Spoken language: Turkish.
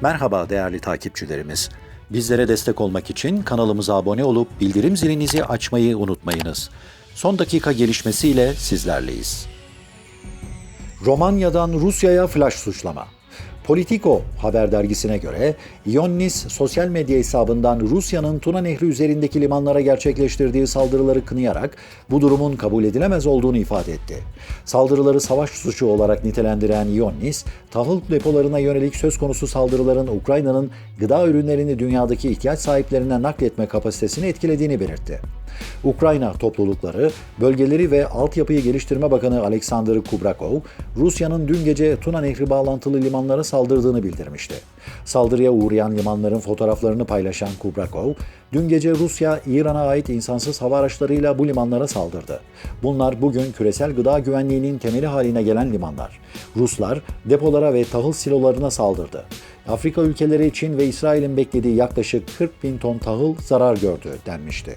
Merhaba değerli takipçilerimiz. Bizlere destek olmak için kanalımıza abone olup bildirim zilinizi açmayı unutmayınız. Son dakika gelişmesiyle sizlerleyiz. Romanya'dan Rusya'ya flash suçlama. Politico haber dergisine göre Ioannis sosyal medya hesabından Rusya'nın Tuna Nehri üzerindeki limanlara gerçekleştirdiği saldırıları kınayarak bu durumun kabul edilemez olduğunu ifade etti. Saldırıları savaş suçu olarak nitelendiren Ioannis, tahıl depolarına yönelik söz konusu saldırıların Ukrayna'nın gıda ürünlerini dünyadaki ihtiyaç sahiplerine nakletme kapasitesini etkilediğini belirtti. Ukrayna toplulukları, bölgeleri ve altyapıyı geliştirme bakanı Alexander Kubrakov, Rusya'nın dün gece Tuna Nehri bağlantılı limanlara saldırdığını bildirmişti. Saldırıya uğrayan limanların fotoğraflarını paylaşan Kubrakov, dün gece Rusya, İran'a ait insansız hava araçlarıyla bu limanlara saldırdı. Bunlar bugün küresel gıda güvenliğinin temeli haline gelen limanlar. Ruslar depolara ve tahıl silolarına saldırdı. Afrika ülkeleri Çin ve İsrail'in beklediği yaklaşık 40 bin ton tahıl zarar gördü denmişti.